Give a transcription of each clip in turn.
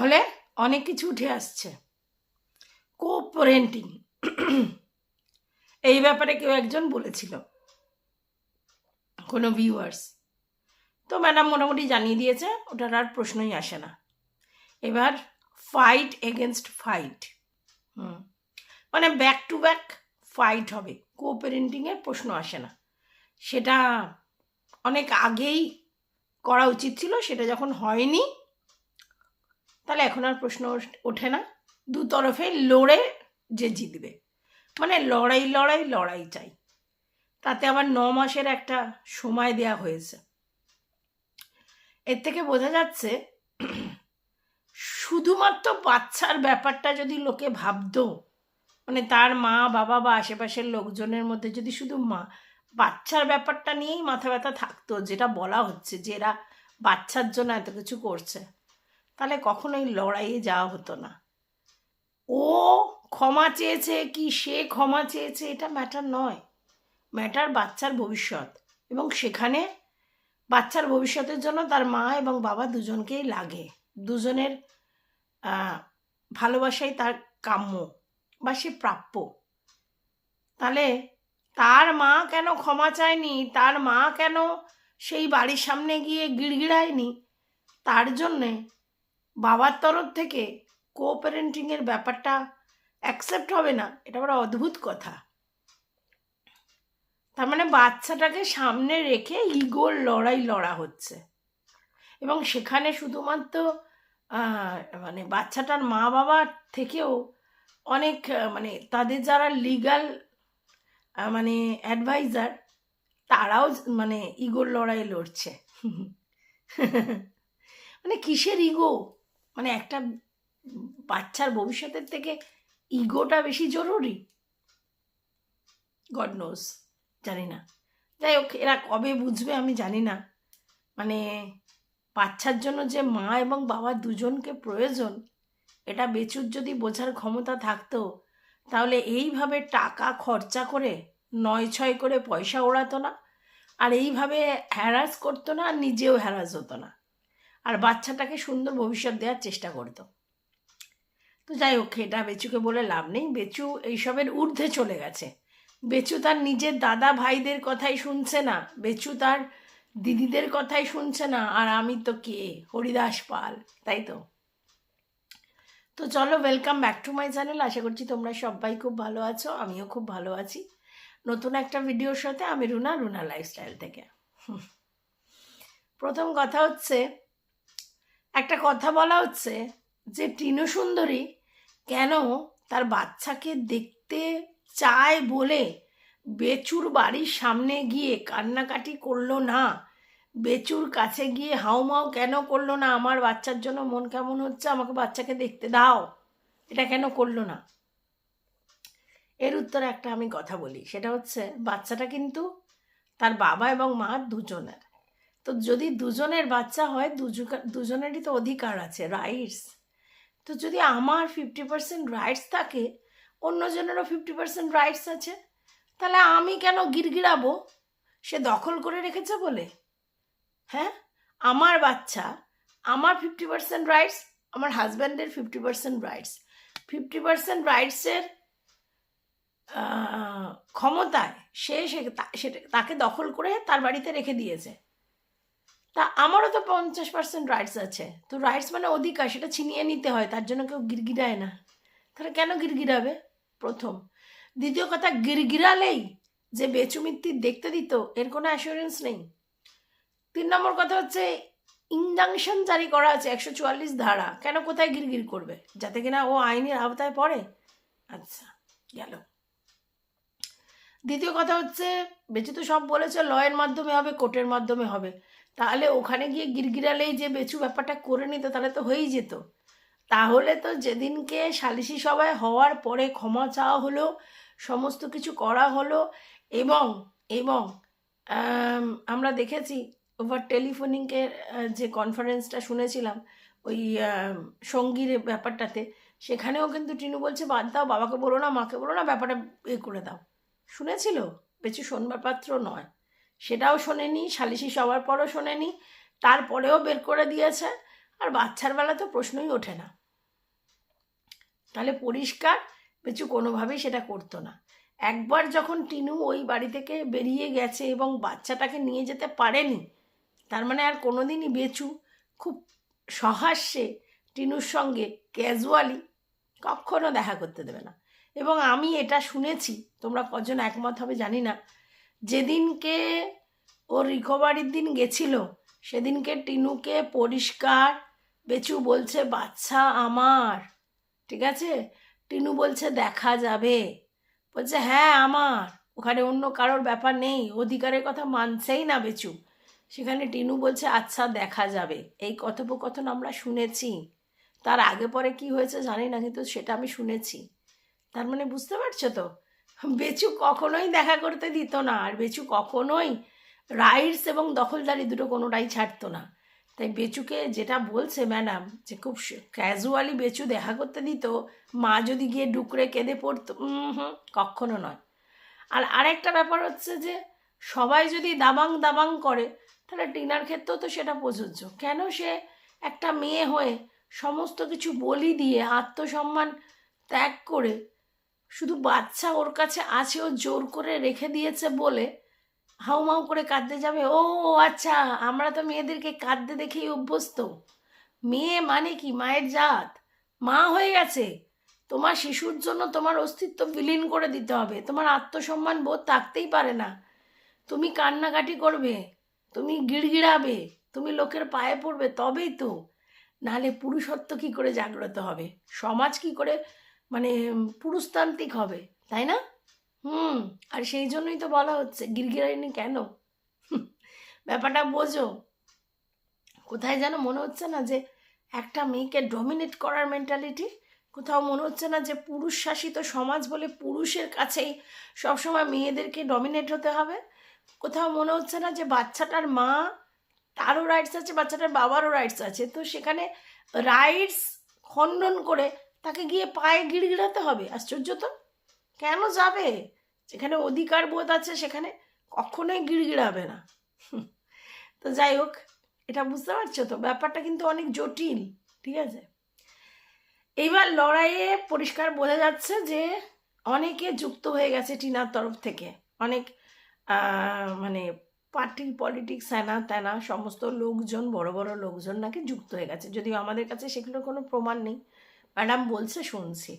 তাহলে অনেক কিছু উঠে আসছে। কোপারেন্টিং এই ব্যাপারে কেউ একজন বলেছিল। কোনো ভিউয়ার্স তো ম্যাডাম মোটামুটি জানিয়ে দিয়েছে, ওটার আর প্রশ্নই আসে না। এবার ফাইট এগেনস্ট ফাইট হুম। মানে ব্যাক টু ব্যাক ফাইট হবে। কোপারেন্টিংয়ের প্রশ্ন আসে না। সেটা অনেক আগেই করা উচিত ছিল, সেটা যখন হয়নি তাহলে এখন আর প্রশ্ন ওঠে না। দু তরফে লড়ে যে জিতবে। মানে লড়াই লড়াই লড়াই চাই। তাতে আবার ন মাসের একটা সময় দেয়া হয়েছে। এর থেকে বোঝা যাচ্ছে, শুধুমাত্র বাচ্চার ব্যাপারটা যদি লোকে ভাবতো মানে তার মা, বাবা বা আশেপাশের লোকজনের মধ্যে যদি শুধু মা, বাচ্চার ব্যাপারটা নিয়েই মাথা ব্যথা থাকতো, যেটা বলা হচ্ছে যে এরা বাচ্চার জন্য এত কিছু করছে। তাহলে কখনোই লড়াইয়ে যাওয়া হতো না। ও ক্ষমা চেয়েছে কি সে ক্ষমা চেয়েছে এটা ম্যাটার নয়। ম্যাটার বাচ্চার ভবিষ্যৎ এবং সেখানে বাচ্চার ভবিষ্যতের জন্য তার মা এবং বাবা দুজনকেই লাগে। দুজনের ভালোবাসাই তার কাম্য বা সে প্রাপ্য। তাহলে তার মা কেন ক্ষমা চায়নি? তার মা কেন সেই বাড়ির সামনে গিয়ে গিড়গিড়ায়নি? তার জন্যে বাবার তরফ থেকে কোপ্যারেন্টিংয়ের ব্যাপারটা অ্যাকসেপ্ট হবে না, এটা বড় অদ্ভুত কথা। তার মানে বাচ্চাটাকে সামনে রেখে ইগোর লড়াই লড়া হচ্ছে। এবং সেখানে শুধুমাত্র মানে বাচ্চাটার মা বাবার থেকেও অনেক মানে তাদের যারা লিগাল মানে অ্যাডভাইজার তারাও মানে ইগোর লড়াই লড়ছে। মানে কিসের ইগো? মানে একটা বাচ্চার ভবিষ্যতের থেকে ইগোটা বেশি জরুরি? গড নোজ জানি না। যাই হোক, এরা কবে বুঝবে আমি জানি না। মানে বাচ্চার জন্য যে মা এবং বাবা দুজনকে প্রয়োজন, এটা বেচুর যদি বোঝার ক্ষমতা থাকতো, তাহলে এইভাবে টাকা খরচা করে নয় ছয় করে পয়সা ওড়াতো না, আর এইভাবে হ্যারাস করতো না আর নিজেও হ্যারাস হতো না। আর বাচ্চাটাকে সুন্দর ভবিষ্যৎ দেওয়ার চেষ্টা করতো। তো যাই হোক, এটা বেচুকে বলে লাভ নেই। বেচু এইসবের ঊর্ধ্বে চলে গেছে। বেচু তার নিজের দাদা ভাইদের কথাই শুনছে না। বেচু তার দিদিদের কথাই শুনছে না। আর আমি তো কে? হরিদাস পাল, তাই তো? তো চলো welcome back to my channel আশা করছি তোমরা সবাই খুব ভালো আছো, আমিও খুব ভালো আছি। নতুন একটা ভিডিওর সাথে আমি রুনা রুনা লাইফস্টাইল থেকে। প্রথম কথা হচ্ছে একটা কথা বলা হচ্ছে যে টিনু সুন্দরী কেন তার বাচ্চাকে দেখতে চায় বলে বেচুর বাড়ির সামনে গিয়ে কান্নাকাটি করল না? বেচুর কাছে গিয়ে হাউমাউ কেন করল না? আমার বাচ্চার জন্য মন কেমন হচ্ছে? আমাকে বাচ্চাকে দেখতে দাও। এটা কেন করল না? এর উত্তরে একটা আমি কথা বলি। সেটা হচ্ছে, বাচ্চাটা কিন্তু তার বাবা এবং মা দুজনের। তো যদি দুজনের বাচ্চা হয় দুজু- দুজনেরই তো অধিকার আছে রাইটস তো যদি আমার ফিফটি পার্সেন্ট রাইটস থাকে, অন্যজনেরও ফিফটি পার্সেন্ট রাইটস আছে, তাহলে আমি কেন গিরগিরাবো সে দখল করে রেখেছে বলে? হ্যাঁ? আমার বাচ্চা, আমার ফিফটি পার্সেন্ট রাইটস আমার হাজব্যান্ডের fifty percent rights fifty percent রাইটসের ক্ষমতায় সে সেটা- তাকে দখল করে তার বাড়িতে রেখে দিয়েছে। তা আমারও তো পঞ্চাশ পার্সেন্ট রাইটস আছে। তো রাইটস মানে অধিকার, সেটা ছিনিয়ে নিতে হয়, তার জন্য কেউ গিরগিরায় না। তাহলে কেন গিরগিরাবে প্রথম। দ্বিতীয় কথা গিরগিরালেই যে বেচুমিত্তি দেখতে দিত, এর কোনো অ্যাসুরেন্স নেই। তিন নম্বর কথা হচ্ছে ইনজাংশন জারি করা আছে একশো চুয়াল্লিশ ধারা। কেন কোথায় গিরগির করবে? যাতে কিনা ও আইনের আওতায় পড়ে? আচ্ছা গেল। দ্বিতীয় কথা হচ্ছে বেচু তো সব বলেছে লয়ের মাধ্যমে হবে, কোর্টের মাধ্যমে হবে। তাহলে ওখানে গিয়ে গিরগিরালেই যে বেচু ব্যাপারটা করে নিত, তাহলে তো হয়েই যেত। তাহলে তো যেদিনকে সালিশি সভায় হওয়ার পরে ক্ষমা চাওয়া হলো, সমস্ত কিছু করা হলো এবং এবং আমরা দেখেছি ওভার টেলিফোনিংকে যে কনফারেন্সটা শুনেছিলাম, ওই সঙ্গীর ব্যাপারটাতে, সেখানেও কিন্তু টিনু বলছে, বাদ দাও, বাবাকে বলো না, মাকে বলো না, ব্যাপারটা এ করে দাও। শুনেছিল? বেশি শোনবার পাত্র নয়। সেটাও শোনেনি, সালিশি সবার পরও শোনেনি, তারপরেও বের করে দিয়েছে, আর বাচ্চার বেলা তো প্রশ্নই ওঠে না। তাহলে পরিষ্কার, বেচু কোনোভাবেই সেটা করতো না। একবার যখন টিনু ওই বাড়ি থেকে বেরিয়ে গেছে এবং বাচ্চাটাকে নিয়ে যেতে পারেনি, তার মানে আর কোনো দিনই বেচু খুব সহাস্যে টিনুর সঙ্গে ক্যাজুয়ালি কখনো দেখা করতে দেবে না। এবং আমি এটা শুনেছি, তোমরা কজন একমত হবে জানি না যেদিনকে ও রিকভারির দিন গেছিল, সেদিনকে টিনুকে পরিষ্কার, বেচু বলছে, বাচ্চা আমার। ঠিক আছে? টিনু বলছে, দেখা যাবে। বলছে হ্যাঁ আমার। ওখানে অন্য কারোর ব্যাপার নেই, অধিকারের কথা মানছেই না বেচু। সেখানে টিনু বলছে আচ্ছা দেখা যাবে। এই কথোপকথন আমরা শুনেছি। তার আগে পরে কি হয়েছে জানি না, কিন্তু সেটা আমি শুনেছি। তার মানে বুঝতে পারছ তো? বেচু কখনোই দেখা করতে দিত না, আর বেচু কখনোই রাইটস এবং দখলদারি দুটো কোনোটাই ছাড়তো না। তাই বেচুকে যেটা বলছে ম্যাডাম যে খুব ক্যাজুয়ালি বেচু দেখা করতে দিত, মা যদি গিয়ে ডুকরে কেঁদে পড়তো হুম, কখনো নয়। আর আরেকটা ব্যাপার হচ্ছে যে, সবাই যদি দাবাং দাবাং করে, তাহলে টিনার ক্ষেত্রেও তো সেটা প্রযোজ্য। কেন সে একটা মেয়ে হয়ে সমস্ত কিছু বলি দিয়ে আত্মসম্মান ত্যাগ করে শুধু বাচ্চা ওর কাছে আছে, ও জোর করে রেখে দিয়েছে বলে হাউমাউ করে কাঁদতে যাবে। ও আচ্ছা আমরা তো মেয়েদেরকে কাঁদতে দেখেই অভ্যস্ত। মেয়ে মানে কি? মায়ের জাত। মা হয়ে গেছে। তোমার শিশুর জন্য তোমার অস্তিত্ব বিলীন করে দিতে হবে। তোমার আত্মসম্মান বোধ থাকতেই পারে না। তুমি কান্নাকাটি করবে, তুমি গিড়গিড়াবে, তুমি লোকের পায়ে পড়বে, তবেই তো। নাহলে পুরুষত্ব কি করে জাগ্রত হবে? সমাজ কি করে মানে পুরুষতান্ত্রিক হবে, তাই না? হুম, আর সেই জন্যই তো বলা হচ্ছে, গিরগিরাইনি কেন? ব্যাপারটা বোঝো। কোথায় যেন মনে হচ্ছে না যে, একটা মেয়েকে ডমিনেট করার মেন্টালিটি কোথাও মনে হচ্ছে না যে পুরুষ শাসিত সমাজ বলে পুরুষের কাছেই সবসময় মেয়েদেরকে ডমিনেট হতে হবে। কোথাও মনে হচ্ছে না যে, বাচ্চাটার মা তারও রাইটস আছে, বাচ্চাটার বাবারও রাইটস আছে। তো সেখানে রাইটস খণ্ডন করে তাকে গিয়ে পায়ে গিড়গিড়াতে হবে আশ্চর্য তো কেন যাবে? যেখানে অধিকার বোধ আছে, সেখানে কখনোই গিড়গিড়াবে না। তো যাই হোক, এটা বুঝতে পারছ তো? ব্যাপারটা কিন্তু অনেক জটিল, ঠিক আছে? এইবার লড়াইয়ে পরিষ্কার বোঝা যাচ্ছে যে অনেকে যুক্ত হয়ে গেছে টিনার তরফ থেকে। অনেক মানে পার্টি, পলিটিক্স, হ্যানা ত্যানা, সমস্ত লোকজন, বড় বড় লোকজন নাকি যুক্ত হয়ে গেছে। যদিও আমাদের কাছে সেগুলোর কোনো প্রমাণ নেই। ম্যাডাম বলছে, শুনছি।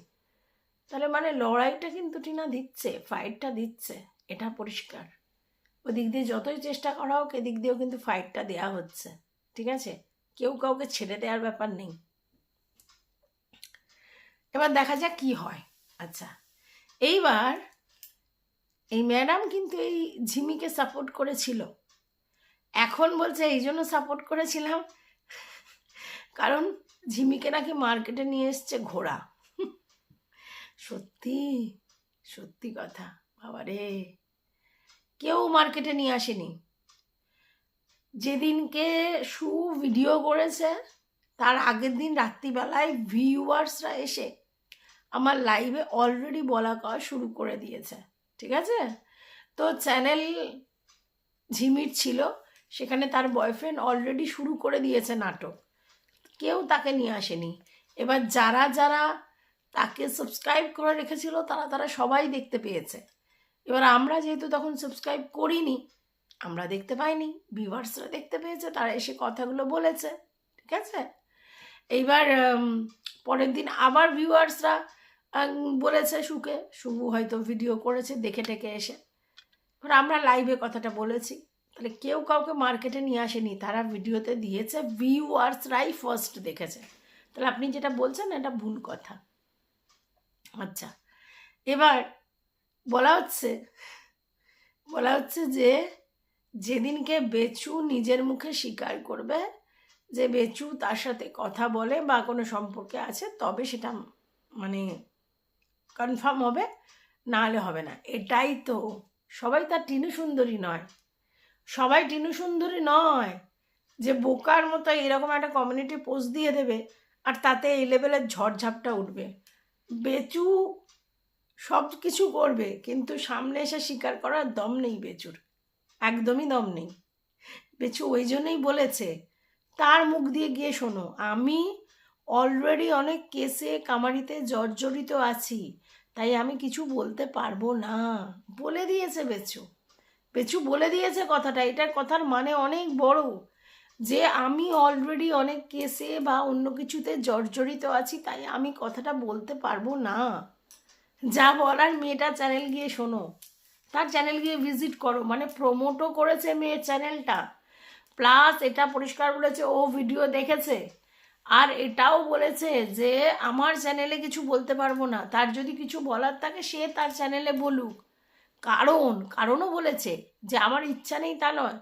তাহলে মানে লড়াইটা কিন্তু টিনা দিচ্ছে ফাইটটা দিচ্ছে, এটা পরিষ্কার। ওদিক দিয়ে যতই চেষ্টা করা হোক, এদিক দিয়েও কিন্তু ফাইটটা দেয়া হচ্ছে, ঠিক আছে? কেউ কাউকে ছেড়ে দেওয়ার ব্যাপার নেই। এবার দেখা যাক কি হয়। আচ্ছা এইবার এই ম্যাডাম কিন্তু এই ঝিমিকে সাপোর্ট করেছিল। এখন বলছে এই জন্য সাপোর্ট করেছিলাম। কারণ ঝিমিকে নাকি মার্কেটে নিয়ে এসছে ঘোড়া। সত্যি সত্যি কথা। বাবা রে কেউ মার্কেটে নিয়ে আসেনি। যেদিনকে সু ভিডিও করেছে, তার আগের দিন রাত্রিবেলায় ভিউয়ার্সরা এসে আমার লাইভে অলরেডি বলা কওয়া শুরু করে দিয়েছে, ঠিক আছে? তো চ্যানেল ঝিমির ছিল, সেখানে তার বয়ফ্রেন্ড অলরেডি শুরু করে দিয়েছে নাটক। কেউ তাকে নিয়ে আসেনি। এবার যারা যারা তাকে সাবস্ক্রাইব করে রেখেছিল, তারা তারা সবাই দেখতে পেয়েছে। এবার আমরা যেহেতু তখন সাবস্ক্রাইব করিনি, আমরা দেখতে পাইনি ভিউয়ার্সরা দেখতে পেয়েছে, তারা এসে কথাগুলো বলেছে, ঠিক আছে? এইবার পরের দিন আবার ভিউয়ার্সরা বলেছে সুকে শুভু হয়তো ভিডিও করেছে, দেখে টেকে এসে। আমরা লাইভে কথাটা বলেছি। তাহলে কেউ কাউকে মার্কেটে নিয়ে আসেনি, তারা ভিডিওতে দিয়েছে ভিউয়ার্সরাই ফার্স্ট দেখেছে। তাহলে আপনি যেটা বলছেন, এটা ভুল কথা। আচ্ছা এবার বলা হচ্ছে বলা হচ্ছে যে যেদিনকে বেচু নিজের মুখে স্বীকার করবে, যে বেচু তার সাথে কথা বলে বা কোনো সম্পর্কে আছে, তবে সেটা মানে কনফার্ম হবে, না হলে হবে না। এটাই তো, সবাই তার টিনু সুন্দরী নয়। সবাই টিনু সুন্দরী নয়, যে বোকার মতো এরকম একটা কমিউনিটি পোস্ট দিয়ে দেবে আর তাতে এই লেভেলের ঝড়ঝাপটা উঠবে। বেচু সব কিছু করবে, কিন্তু সামনে এসে স্বীকার করার দম নেই বেচুর। একদমই দম নেই। বেচু ওই জন্যই বলেছে, তার মুখ দিয়ে গিয়ে শোনো, আমি অলরেডি অনেক কেসে কামারিতে জর্জরিত আছি, তাই আমি কিছু বলতে পারব না, বলে দিয়েছে বেচু। বেচু বলে দিয়েছে কথাটা, এটার কথার মানে অনেক বড়। যে আমি অলরেডি অনেক কেসে বা অন্য কিছুতে জর্জরিত আছি, তাই আমি কথাটা বলতে পারব না। যা বলার মেয়েটা চ্যানেল গিয়ে শোনো। তার চ্যানেল গিয়ে ভিজিট করো মানে প্রমোটও করেছে মেয়ের চ্যানেলটা প্লাস এটা পরিষ্কার বলেছে, ও ভিডিও দেখেছে। আর এটাও বলেছে যে, আমার চ্যানেলে কিছু বলতে পারব না। তার যদি কিছু বলার থাকে, সে তার চ্যানেলে বলুক। কারণ, কারণও বলেছে যে আমার ইচ্ছা নেই তা নয়।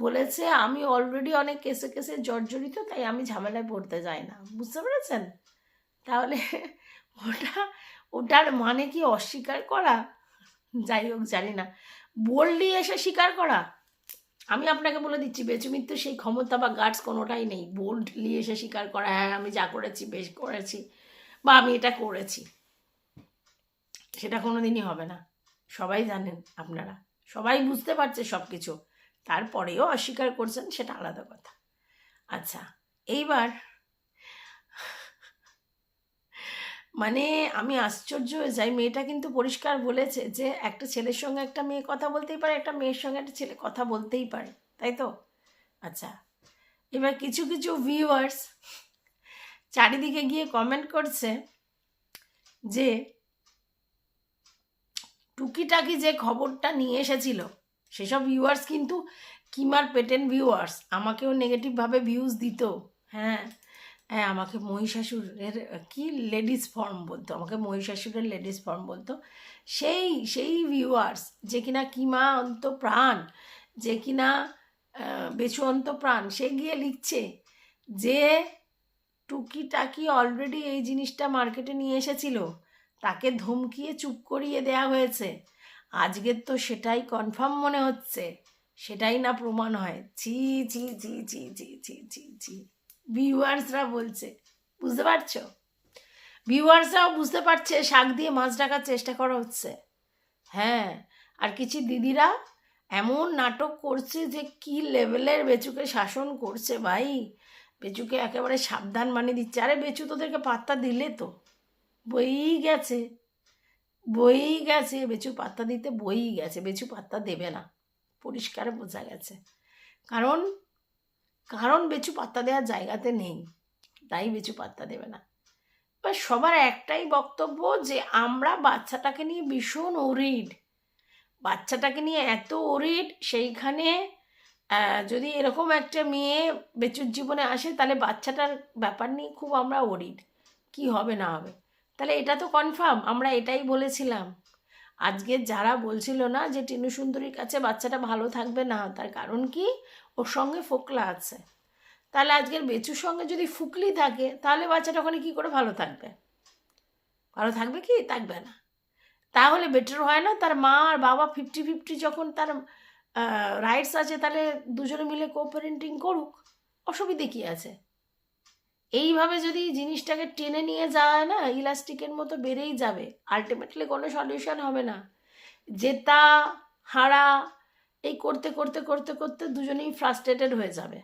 বলেছে, আমি অলরেডি অনেক কেসে কেসে জর্জরিত, তাই আমি ঝামেলায় পড়তে যাই না। বুঝতে পেরেছেন? তাহলে ওটা, ওটার মানে কি অস্বীকার করা? যাই হোক, জানি না। বললি এসে স্বীকার করা? আমি আপনাকে বলে দিচ্ছি বেচুমিত্র সেই ক্ষমতা বা গার্ডস কোনোটাই নেই। বোল্ডলি এসে স্বীকার করা হ্যাঁ আমি যা করেছি, বেশ করেছি বা আমি এটা করেছি। সেটা কোনো দিনই হবে না। সবাই জানেন আপনারা। সবাই বুঝতে পারছে সব কিছু তারপরেও অস্বীকার করছেন সেটা আলাদা কথা। আচ্ছা এইবার মানে আমি আশ্চর্য হয়ে যাই। মেয়েটা কিন্তু পরিষ্কার বলেছে যে একটা ছেলের সঙ্গে একটা মেয়ে কথা বলতেই পারে, একটা মেয়ের সঙ্গে একটা ছেলে কথা বলতেই পারে, তাই তো? আচ্ছা এবার কিছু কিছু ভিউয়ার্স চারিদিকে গিয়ে কমেন্ট করছে যে টুকিটাকি যে খবরটা নিয়ে এসেছিল, সেসব ভিউয়ার্স কিন্তু কিমার পেটেন ভিউয়ার্স আমাকেও নেগেটিভভাবে ভিউজ দিত। হ্যাঁ হ্যাঁ আমাকে মহিষাসুরের, কি লেডিস ফর্ম বলতো, আমাকে মহিষাসুরের লেডিস ফর্ম বলতো। সেই সেই ভিউয়ার্স যে কিনা কিমা অন্ত প্রাণ, যে কিনা বেচু অন্ত প্রাণ, সে গিয়ে লিখছে যে, টুকিটাকি অলরেডি এই জিনিসটা মার্কেটে নিয়ে এসেছিল। তাকে ধমকিয়ে চুপ করিয়ে দেয়া হয়েছে। আজকের তো সেটাই কনফার্ম মনে হচ্ছে। সেটাই না প্রমাণ হয়। ছি ছি ছি ছি ছি ছি ছি ছি। ভিউয়ার্সরা বলছে, বুঝতে পারছ? ভিউয়ার্সরাও বুঝতে পারছে, শাক দিয়ে মাছ ডাকার চেষ্টা করা হচ্ছে। হ্যাঁ আর কিছু দিদিরা এমন নাটক করছে যে কি লেভেলের বেচুকে শাসন করছে ভাই। বেচুকে একেবারে সাবধান বানিয়ে দিচ্ছে। আরে বেচু, তোদেরকে পাত্তা দিলে তো। বইই গেছে। বইই গেছে, বেচু পাত্তা দিতে বইই গেছে, বেচু পাত্তা দেবে না। পরিষ্কার বোঝা গেছে। কারণ কারণ বেচু পাত্তা দেওয়ার জায়গাতে নেই, তাই বেচু পাত্তা দেবে না। এবার সবার একটাই বক্তব্য যে আমরা বাচ্চাটাকে নিয়ে ভীষণ ওরিড বাচ্চাটাকে নিয়ে এত ওরিড সেইখানে যদি এরকম একটা মেয়ে বেচুর জীবনে আসে, তাহলে বাচ্চাটার ব্যাপার নিয়ে খুব আমরা ওরিড কি হবে না হবে? তাহলে এটা তো কনফার্ম আমরা এটাই বলেছিলাম। আজকে যারা বলছিল না যে টিনু সুন্দরীর কাছে বাচ্চাটা ভালো থাকবে না, তার কারণ কি? ওর সঙ্গে ফোকলা আছে। তাহলে আজকের বেচুর সঙ্গে যদি ফুকলি থাকে, তাহলে বাচ্চাটা ওখানে কী করে ভালো থাকবে? ভালো থাকবে কি? থাকবে না। তাহলে বেটার হয় না, তার মা আর বাবা ফিফটি ফিফটি যখন তার রাইটস আছে, তাহলে দুজনে মিলে কোপারেন্টিং করুক। অসুবিধে কী আছে? এইভাবে যদি জিনিসটাকে টেনে নিয়ে যায় না, ইলাস্টিকের মতো বেড়েই যাবে আলটিমেটলি কোনো সলিউশন হবে না। জেতা, হারা, এই করতে করতে করতে করতে দুজনেই ফ্রাস্ট্রেটেড হয়ে যাবে।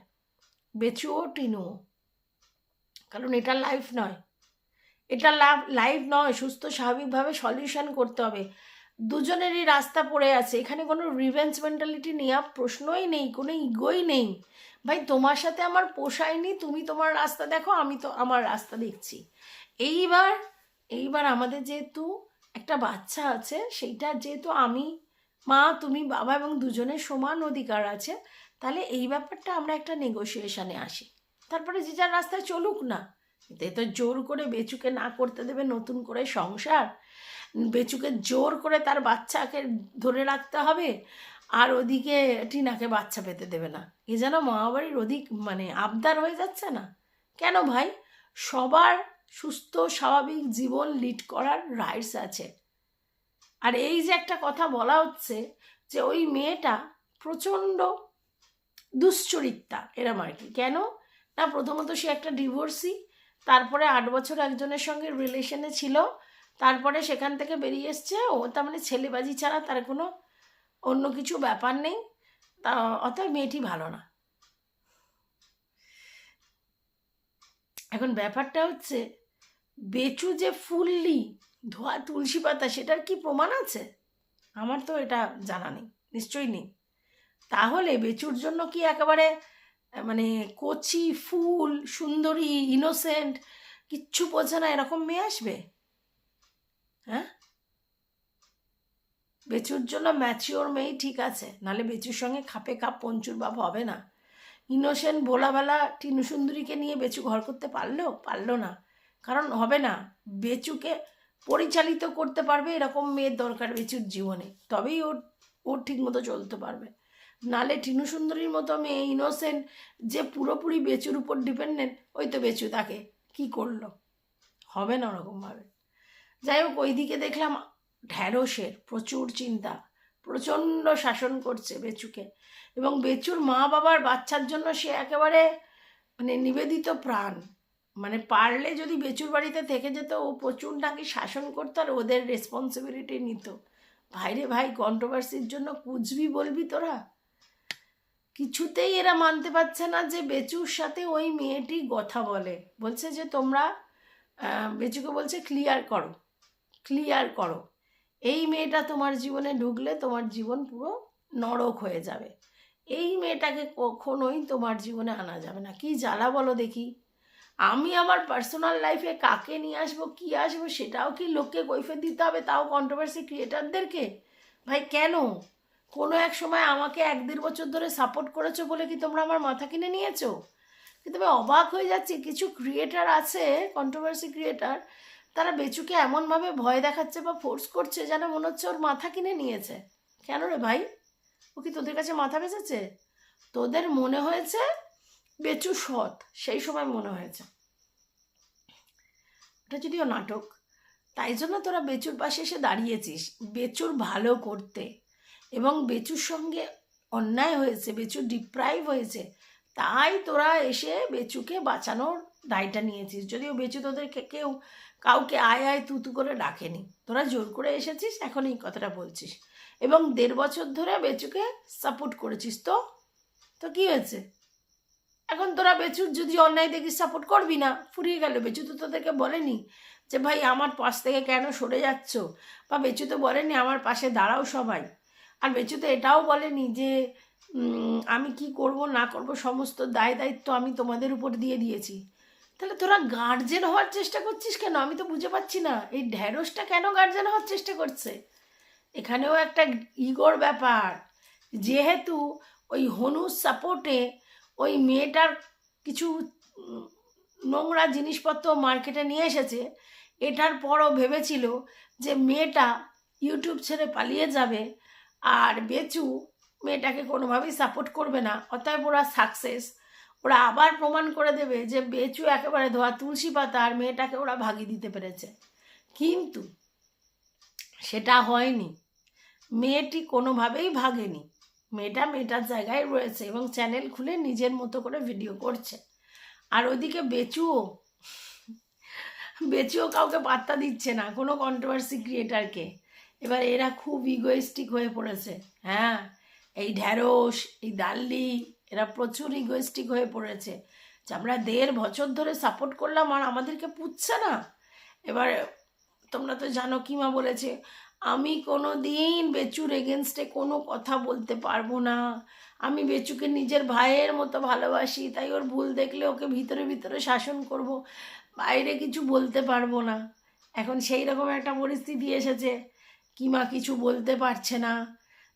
বেচুও টিনুও কারণ এটা লাইফ নয়। এটা লাইফ নয়, সুস্থ স্বাভাবিকভাবে সলিউশন করতে হবে। দুজনেরই রাস্তা পড়ে আছে। এখানে কোনো রিভেঞ্জ মেন্টালিটি নেওয়ার প্রশ্নই নেই, কোনো ইগোই নেই। ভাই, তোমার সাথে আমার পোষায়নি, তুমি তোমার রাস্তা দেখো, আমি তো আমার রাস্তা দেখছি। এইবার এইবার আমাদের যেহেতু একটা বাচ্চা আছে, সেইটা যেহেতু আমি, মা, তুমি, বাবা এবং দুজনের সমান অধিকার আছে, তাহলে এই ব্যাপারটা আমরা একটা নেগোসিয়েশনে আসি। তারপরে যে যার রাস্তায় চলুক না, এতে তো জোর করে বেচুকে না করতে দেবে নতুন করে সংসার, বেচুকে জোর করে তার বাচ্চাকে ধরে রাখতে হবে আর ওদিকে টিনাকে বাচ্চা পেতে দেবে না। এ যেন মামাবাড়ির অধিক মানে আবদার হয়ে যাচ্ছে না? কেন ভাই? সবার সুস্থ, স্বাভাবিক জীবন লিড করার রাইটস আছে। আর এই যে একটা কথা বলা হচ্ছে যে ওই মেয়েটা প্রচণ্ড দুশ্চরিত্রা এরম আর কি। কেন? না, প্রথমত সে একটা ডিভোর্সি তারপরে আট বছর একজনের সঙ্গে রিলেশনে ছিল, তারপরে সেখান থেকে বেরিয়ে এসছে। ও তার মানে ছেলেবাজি ছাড়া তার কোনো অন্য কিছু ব্যাপার নেই। তা অতএব মেয়েটি ভালো না। এখন ব্যাপারটা হচ্ছে, বেচু যে ফুললি ধোয়া তুলসী পাতা, সেটার কি প্রমাণ আছে? আমার তো এটা জানা নেই, নিশ্চয়ই নেই। তাহলে বেচুর জন্য কি একেবারে মানে কচি ফুল, সুন্দরী ইনোসেন্ট কিচ্ছু বোঝে না এরকম মেয়ে আসবে? হ্যাঁ? বেচুর জন্য ম্যাচিওর মেয়েই ঠিক আছে নাহলে বেচুর সঙ্গে খাপে খাপ পঞ্চুর বাপ হবে না। ইনোসেন্ট ভোলাবেলা টিনু সুন্দরীকে নিয়ে বেচু ঘর করতে পারল? পারল না। কারণ হবে না, বেচুকে পরিচালিত করতে পারবে এরকম মেয়ের দরকার বেচুর জীবনে, তবেই ওর ওর ঠিক মতো চলতে পারবে। নালে টিনু সুন্দরীর মতো মেয়ে ইনোসেন্ট যে পুরোপুরি বেচুর উপর ডিপেন্ডেন্ট, ওই তো বেচু তাকে কি করল? হবে না ওরকমভাবে। যাই হোক, ওইদিকে দেখলাম ঢ্যাঁড়সের প্রচুর চিন্তা। প্রচণ্ড শাসন করছে বেচুকে। এবং বেচুর মা বাবার বাচ্চার জন্য সে একেবারে মানে নিবেদিত প্রাণ। মানে পারলে যদি বেচুর বাড়িতে থেকে যেত, ও প্রচুর নাকি শাসন করতো আর ওদের রেসপন্সিবিলিটি নিত। ভাইরে ভাই কন্ট্রোভার্সির জন্য কুচবি বলবি তোরা? কিছুতেই এরা মানতে পারছে না যে বেচুর সাথে ওই মেয়েটি কথা বলে। বলছে যে তোমরা বেচুকে বলছে ক্লিয়ার করো। ক্লিয়ার করো। এই মেয়েটা তোমার জীবনে ঢুকলে তোমার জীবন পুরো নরক হয়ে যাবে। এই মেয়েটাকে কখনোই তোমার জীবনে আনা যাবে না। কি জ্বালা বলো দেখি। আমি আমার পার্সোনাল লাইফে কাকে নিয়ে আসব, কি আসব, সেটাও কি লোককে কৈফিয়ত দিতে হবে? তাও কন্ট্রোভার্সি ক্রিয়েটারদেরকে ভাই, কেন? কোনো এক সময় আমাকে এক দেড় বছর ধরে সাপোর্ট করেছ বলে কি তোমরা আমার মাথা কিনে নিয়েছো? কিন্তু আমি অবাক হয়ে যাচ্ছি? কিছু ক্রিয়েটার আছে কন্ট্রোভার্সি ক্রিয়েটার তারা বেচুকে এমনভাবে ভয় দেখাচ্ছে বা ফোর্স করছে যেন মনে হচ্ছে ওর মাথা কিনে নিয়েছে। কেন রে ভাই? ও কি তোদের কাছে মাথা বেঁচেছে? তোদের মনে হয়েছে বেচু সৎ, সেই সময় মনে হয়েছে। এটা যদিও নাটক, তাই জন্য তোরা বেচুর পাশে এসে দাঁড়িয়েছিস। বেচুর ভালো করতে এবং বেচুর সঙ্গে অন্যায় হয়েছে বেচু ডিপ্রাইভ হয়েছে, তাই তোরা এসে বেচুকে বাঁচানোর দায়টা নিয়েছিস। যদিও বেচু তোদেরকে কেউ কাউকে আয় আয় তুতু করে ডাকেনি। তোরা জোর করে এসেছিস, এখন এই কথাটা বলছিস। এবং দেড় বছর ধরে বেচুকে সাপোর্ট করেছিস তো? তো কি হয়েছে? এখন তোরা বেচুর যদি অন্যায় দেখিস সাপোর্ট করবি না? ফুরিয়ে গেল। বেচু তো তোদেরকে বলেনি যে, ভাই, আমার পাশ থেকে কেন সরে যাচ্ছ? বা বেচু তো বলেনি, আমার পাশে দাঁড়াও সবাই। আর বেচু তো এটাও বলেনি যে আমি কি করব, না করব, সমস্ত দায় দায়িত্ব আমি তোমাদের উপর দিয়ে দিয়েছি। তাহলে তোরা গার্জেন হওয়ার চেষ্টা করছিস কেন? আমি তো বুঝে পাচ্ছি না। এই ঢ্যাঁড়সটা কেন গার্জেন হওয়ার চেষ্টা করছে? এখানেও একটা ইগোর ব্যাপার। যেহেতু ওই হনুর সাপোর্টে ওই মেয়েটার কিছু নোংরা জিনিসপত্র মার্কেটে নিয়ে এসেছে, এটার পরও ভেবেছিল যে মেয়েটা ইউটিউব ছেড়ে পালিয়ে যাবে আর বেচু মেয়েটাকে কোনোভাবেই সাপোর্ট করবে না। অতএব ওরা সাকসেস ওরা আবার প্রমাণ করে দেবে যে বেচু একেবারে ধোয়া তুলসী পাতা আর মেয়েটাকে ওরা ভাগিয়ে দিতে পেরেছে। কিন্তু সেটা হয়নি। মেয়েটি কোনোভাবেই ভাগেনি। মেয়েটা মেয়েটার জায়গায় রয়েছে এবং চ্যানেল খুলে নিজের মতো করে ভিডিও করছে। আর ওদিকে বেচুও বেচুও কাউকে পাত্তা দিচ্ছে না, কোনো কন্ট্রোভার্সি ক্রিয়েটারকে এবার এরা খুব ইগোয়েস্টিক হয়ে পড়েছে। হ্যাঁ এই ঢ্যাঁড়স, এই দাল্লি এরা প্রচুর ইগোয়েস্টিক হয়ে পড়েছে। যে আমরা দেড় বছর ধরে সাপোর্ট করলাম আর আমাদেরকে পুচ্ছে না। এবার তোমরা তো জানো কিমা বলেছে, আমি কোনো দিন বেচুর এগেনস্টে কোনো কথা বলতে পারব না। আমি বেচুকে নিজের ভাইয়ের মতো ভালোবাসি, তাই ওর ভুল দেখলে ওকে ভিতরে ভিতরে শাসন করব, বাইরে কিছু বলতে পারব না। এখন সেই রকম একটা পরিস্থিতি এসেছে। কিমা কিছু বলতে পারছে না।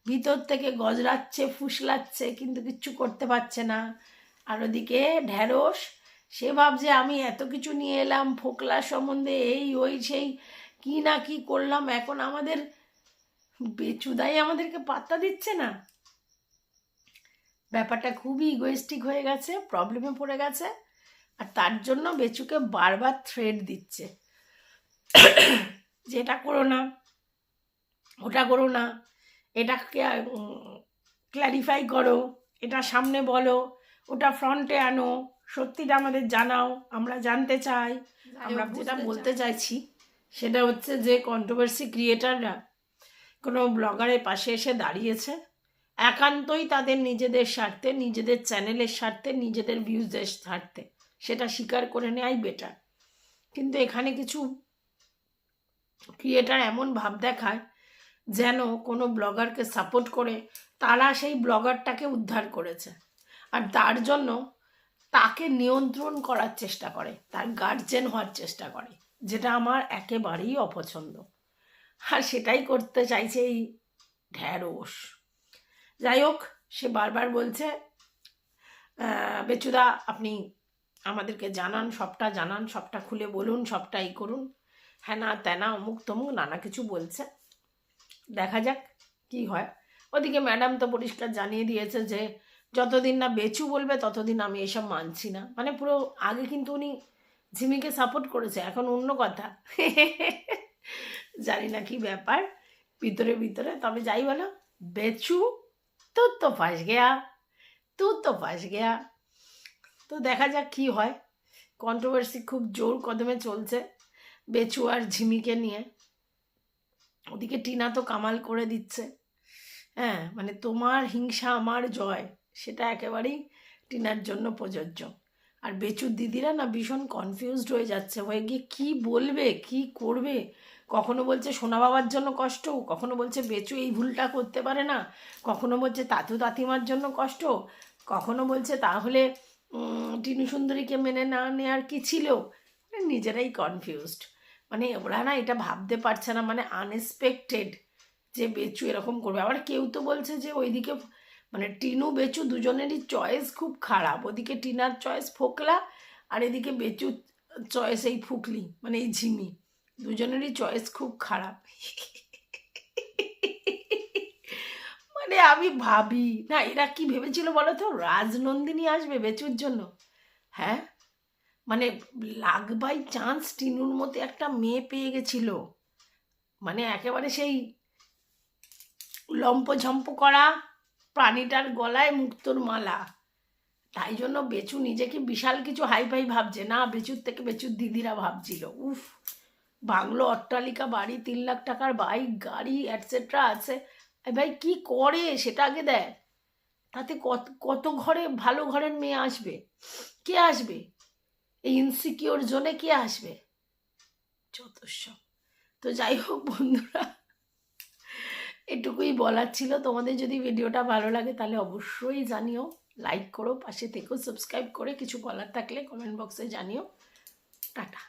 ভিতর থেকে গজরাচ্ছে, ফুসলাচ্ছে, কিন্তু কিচ্ছু করতে পারছে না। আর ওদিকে ঢ্যাঁড়স, সে ভাবছে, আমি এত কিছু নিয়ে এলাম, ফোকলা সম্বন্ধে এই, ওই, সেই, কি না কি করলাম, এখন আমাদের বেচুদাই আমাদেরকে পাত্তা দিচ্ছে না। ব্যাপারটা খুবই ইগোয়েস্টিক হয়ে গেছে প্রবলেমে পড়ে গেছে, আর তার জন্য বেচুকে বারবার থ্রেড দিচ্ছে। যে এটা করো না, ওটা করো না এটাকে ক্ল্যারিফাই করো এটা সামনে বলো ওটা ফ্রন্টে আনো সত্যিটা আমাদের জানাও আমরা জানতে চাই আমরা যেটা বলতে চাইছি সেটা হচ্ছে যে কন্ট্রোভার্সি ক্রিয়েটাররা কোনো ব্লগারের পাশে এসে দাঁড়িয়েছে একান্তই তাদের নিজেদের স্বার্থে নিজেদের চ্যানেলের স্বার্থে নিজেদের ভিউজের স্বার্থে সেটা স্বীকার করে নেওয়াই বেটার কিন্তু এখানে কিছু ক্রিয়েটার এমন ভাব দেখায় যেন কোনো ব্লগারকে সাপোর্ট করে তারা সেই ব্লগারটাকে উদ্ধার করেছে। আর তার জন্য তাকে নিয়ন্ত্রণ করার চেষ্টা করে, তার গার্জেন হওয়ার চেষ্টা করে, যেটা আমার একেবারেই অপছন্দ। আর সেটাই করতে চাইছে এই ঢ্যাঁড়স। যাই হোক, সে বারবার বলছে বেচুদা, আপনি আমাদেরকে জানান, সবটা জানান, সবটা খুলে বলুন, সবটাই করুন। হ্যাঁ না তেনা অমুক তমুক, নানা কিছু বলছে। দেখা যাক কি হয়। ওদিকে ম্যাডাম তো পরিষ্কার জানিয়ে দিয়েছে যে, যতদিন না বেচু বলবে ততদিন আমি এসব মানছি না। মানে পুরো আগে কিন্তু উনি ঝিমিকে সাপোর্ট করেছে, এখন অন্য কথা। জানি না কি ব্যাপার, ভিতরে ভিতরে। তবে যাই বলো, বেচু তু তো ফাঁস গেয়া তু তো ফাঁস গেয়া। তো দেখা যাক কি হয়। কন্ট্রোভার্সি খুব জোর কদমে চলছে বেচু আর ঝিমিকে নিয়ে। ওদিকে টিনা তো কামাল করে দিচ্ছে। হ্যাঁ মানে তোমার হিংসা, আমার জয়, সেটা একেবারেই টিনার জন্য প্রযোজ্য। আর বেচুর দিদিরা না ভীষণ কনফিউজড হয়ে যাচ্ছে। হয়ে গিয়ে কি বলবে, কি করবে? কখনো বলছে সোনা বাবার জন্য কষ্ট, কখনো বলছে বেচু এই ভুলটা করতে পারে না, কখনো বলছে তাতু তাতিমার জন্য কষ্ট, কখনো বলছে তাহলে টিনু সুন্দরীকে মেনে না নেওয়ার কি ছিল? মানে নিজেরাই কনফিউজড মানে ওরা না এটা ভাবতে পারছে না মানে আনএক্সপেক্টেড যে বেচু এরকম করবে। আবার কেউ তো বলছে যে ওইদিকে মানে টিনু, বেচু দুজনেরই চয়েস খুব খারাপ। ওদিকে টিনার চয়েস ফোকলা আর এদিকে বেচুর চয়েস এই ফুকলি মানে এই ঝিমি। দুজনেরই চয়েস খুব খারাপ। মানে আমি ভাবি, না এরা কি ভেবেছিল বলো তো? রাজনন্দিনী আসবে বেচুর জন্য। হ্যাঁ? মানে লাগ বাই চান্স টিনুর মতো একটা মেয়ে পেয়ে গেছিল। মানে একেবারে সেই লম্পঝম্প করা প্রাণীটার গলায় মুক্তোর মালা। তাই জন্য বেচু নিজেকে বিশাল কিছু হাই ফাই ভাবছে। না, বেচুর থেকে বেচুর দিদিরা ভাবছিল। উফ, বাংলো অট্টালিকা, বাড়ি, তিন লাখ টাকার বাইক, গাড়ি অ্যাটসেট্রা আছে। ভাই, কি করে? সেটা আগে দেয় তাতে কত কত ঘরে ভালো ঘরের মেয়ে আসবে? কে আসবে? এই ইনসিকিওর জোনে কে আসবে? চতুর্শ তো যাই হোক বন্ধুরা, এটুকুই বলার ছিল। তোমাদের যদি ভিডিওটা ভালো লাগে তাহলে অবশ্যই জানিও লাইক করো, পাশে থেকেও সাবস্ক্রাইব করে কিছু বলার থাকলে কমেন্ট বক্সে জানিও। টাটা।